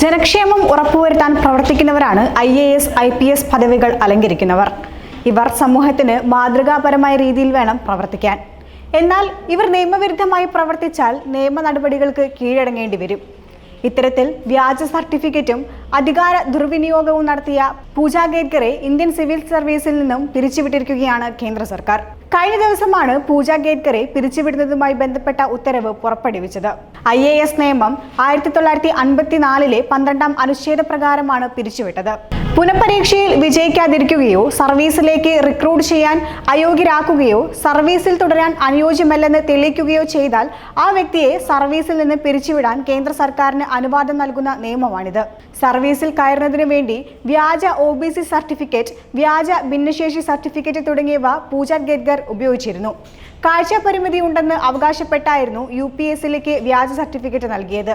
ജനക്ഷേമം ഉറപ്പുവരുത്താൻ പ്രവർത്തിക്കുന്നവരാണ് I A S I P S പദവികൾ അലങ്കരിക്കുന്നവർ. ഇവർ സമൂഹത്തിന് മാതൃകാപരമായ രീതിയിൽ വേണം പ്രവർത്തിക്കാൻ. എന്നാൽ ഇവർ നിയമവിരുദ്ധമായി പ്രവർത്തിച്ചാൽ നിയമ നടപടികൾക്ക് കീഴടങ്ങേണ്ടി വരും. ഇത്തരത്തിൽ വ്യാജ സർട്ടിഫിക്കറ്റും അധികാര ദുർവിനിയോഗവും നടത്തിയ പൂജ ഗേദ്കറെ ഇന്ത്യൻ സിവിൽ സർവീസിൽ നിന്നും പിരിച്ചുവിട്ടിരിക്കുകയാണ് കേന്ദ്ര സർക്കാർ. കഴിഞ്ഞ ദിവസമാണ് പൂജ ഗേദ്കറെ പിരിച്ചുവിടുന്നതുമായി ബന്ധപ്പെട്ട ഉത്തരവ് പുറപ്പെടുവിച്ചത്. ഐ എ എസ് നിയമം ആയിരത്തി തൊള്ളായിരത്തി അൻപത്തിനാലിലെ പന്ത്രണ്ടാം അനുച്ഛേദ പ്രകാരമാണ് പിരിച്ചുവിട്ടത്. പുനഃപരീക്ഷയിൽ വിജയിക്കാതിരിക്കുകയോ സർവീസിലേക്ക് റിക്രൂട്ട് ചെയ്യാൻ അയോഗ്യരാക്കുകയോ സർവീസിൽ തുടരാൻ അനുയോജ്യമല്ലെന്ന് തെളിയിക്കുകയോ ചെയ്താൽ ആ വ്യക്തിയെ സർവീസിൽ നിന്ന് പിരിച്ചുവിടാൻ കേന്ദ്ര സർക്കാരിന് അനുവാദം നൽകുന്ന നിയമമാണിത്. സർവീസിൽ കയറുന്നതിനു വേണ്ടി വ്യാജ ഒ ബി സി സർട്ടിഫിക്കറ്റ് വ്യാജ ഭിന്നശേഷി സർട്ടിഫിക്കറ്റ് തുടങ്ങിയവ പൂജ ഗഡ്ഗർ ഉപയോഗിച്ചിരുന്നു. കാഴ്ച പരിമിതി ഉണ്ടെന്ന് അവകാശപ്പെട്ടായിരുന്നു യു പി എസ് സിയിലേക്ക് വ്യാജ സർട്ടിഫിക്കറ്റ് നൽകിയത്.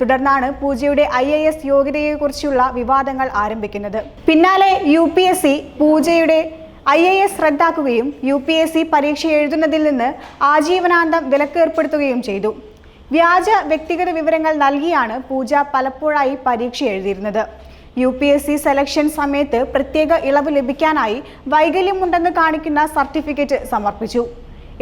തുടർന്നാണ് പൂജയുടെ ഐ എ എസ് യോഗ്യതയെക്കുറിച്ചുള്ള വിവാദങ്ങൾ ആരംഭിക്കുന്നത്. പിന്നാലെ യു പി എസ് സി പൂജയുടെ ഐ എ എസ് റദ്ദാക്കുകയും യു പി എസ് സി പരീക്ഷ എഴുതുന്നതിൽ നിന്ന് ആജീവനാന്തം വിലക്കേർപ്പെടുത്തുകയും ചെയ്തു. വ്യാജ വ്യക്തിഗത വിവരങ്ങൾ നൽകിയാണ് പൂജ പലപ്പോഴായി പരീക്ഷ എഴുതിയിരുന്നത്. U P S C selection സമയത്ത് പ്രത്യേക ഇളവ് ലഭിക്കാനായി വൈകല്യമുണ്ടെന്ന് കാണിക്കുന്ന സർട്ടിഫിക്കറ്റ് സമർപ്പിച്ചു.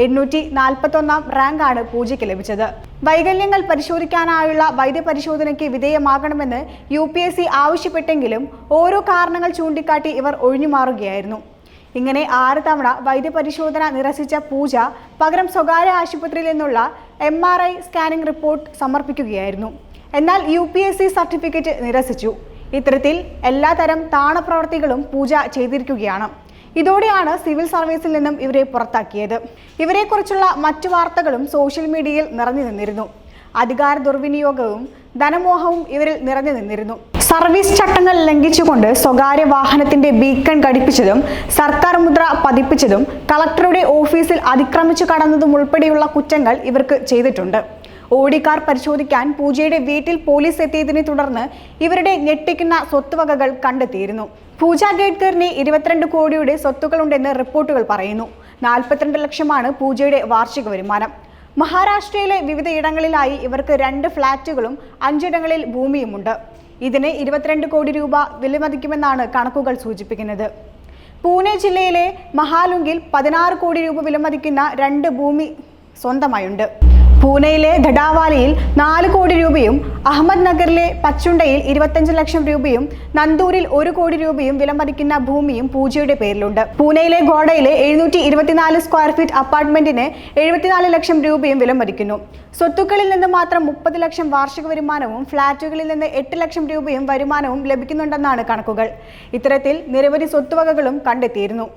എണ്ണൂറ്റി നാൽപ്പത്തൊന്നാം റാങ്കാണ് പൂജയ്ക്ക് ലഭിച്ചത്. വൈകല്യങ്ങൾ പരിശോധിക്കാനായുള്ള വൈദ്യപരിശോധനയ്ക്ക് വിധേയമാകണമെന്ന് യു പി എസ് സി ആവശ്യപ്പെട്ടെങ്കിലും ഓരോ കാരണങ്ങൾ ചൂണ്ടിക്കാട്ടി ഇവർ ഒഴിഞ്ഞുമാറുകയായിരുന്നു. ഇങ്ങനെ ആറ് തവണ വൈദ്യപരിശോധന നിരസിച്ച പൂജ പകരം സ്വകാര്യ ആശുപത്രിയിൽ നിന്നുള്ള M R I scanning report സമർപ്പിക്കുകയായിരുന്നു. എന്നാൽ U P S C certificate നിരസിച്ചു. ഇത്തരത്തിൽ എല്ലാതരം താണപ്രവർത്തികളും പൂജ ചെയ്തിരിക്കുകയാണ്. ഇതോടെയാണ് സിവിൽ സർവീസിൽ നിന്നും ഇവരെ പുറത്താക്കിയത്. ഇവരെക്കുറിച്ചുള്ള മറ്റു വാർത്തകളും സോഷ്യൽ മീഡിയയിൽ നിറഞ്ഞു നിന്നിരുന്നു. അധികാര ദുർവിനിയോഗവും ധനമോഹവും ഇവരിൽ നിറഞ്ഞു നിന്നിരുന്നു. സർവീസ് ചട്ടങ്ങൾ ലംഘിച്ചുകൊണ്ട് സ്വകാര്യ വാഹനത്തിന്റെ ബീക്കൺ ഘടിപ്പിച്ചതും സർക്കാർ മുദ്ര പതിപ്പിച്ചതും കളക്ടറുടെ ഓഫീസിൽ അതിക്രമിച്ചു കടന്നതും ഉൾപ്പെടെയുള്ള കുറ്റങ്ങൾ ഇവർക്ക് ചെയ്തിട്ടുണ്ട്. ഓടി കാർ പരിശോധിക്കാൻ പൂജയുടെ വീട്ടിൽ പോലീസ് എത്തിയതിനെ തുടർന്ന് ഇവരുടെ ഞെട്ടിക്കുന്ന സ്വത്തുവകകൾ കണ്ടെത്തിയിരുന്നു. പൂജ ഗേഡ്കറിന് ഇരുപത്തിരണ്ട് കോടിയുടെ സ്വത്തുക്കളുണ്ടെന്ന് റിപ്പോർട്ടുകൾ പറയുന്നു. നാൽപ്പത്തിരണ്ട് ലക്ഷമാണ് പൂജയുടെ വാർഷിക വരുമാനം. മഹാരാഷ്ട്രയിലെ വിവിധ ഇടങ്ങളിലായി ഇവർക്ക് രണ്ട് ഫ്ളാറ്റുകളും അഞ്ചിടങ്ങളിൽ ഭൂമിയുമുണ്ട്. ഇതിന് ഇരുപത്തിരണ്ട് കോടി രൂപ വിലമതിക്കുമെന്നാണ് കണക്കുകൾ സൂചിപ്പിക്കുന്നത്. പൂനെ ജില്ലയിലെ മഹാലുങ്കിൽ പതിനാറ് കോടി രൂപ വിലമതിക്കുന്ന രണ്ട് ഭൂമി സ്വന്തമായുണ്ട്. പൂനെയിലെ ഘടാവാലിയിൽ നാല് കോടി രൂപയും അഹമ്മദ് നഗറിലെ പച്ചുണ്ടയിൽ ഇരുപത്തഞ്ച് ലക്ഷം രൂപയും നന്ദൂരിൽ ഒരു കോടി രൂപയും വിലമതിക്കുന്ന ഭൂമിയും പൂജയുടെ പേരിലുണ്ട്. പൂനെയിലെ ഗോഡയിലെ എഴുന്നൂറ്റി ഇരുപത്തിനാല് സ്ക്വയർ ഫീറ്റ് അപ്പാർട്ട്മെന്റിന് എഴുപത്തിനാല് ലക്ഷം രൂപയും വിലമതിക്കുന്നു. സ്വത്തുക്കളിൽ നിന്ന് മാത്രം മുപ്പത് ലക്ഷം വാർഷിക വരുമാനവും ഫ്ളാറ്റുകളിൽ നിന്ന് എട്ട് ലക്ഷം രൂപയും വരുമാനവും ലഭിക്കുന്നുണ്ടെന്നാണ് കണക്കുകൾ. ഇത്തരത്തിൽ നിരവധി സ്വത്തുവകകളും കണ്ടെത്തിയിരുന്നു.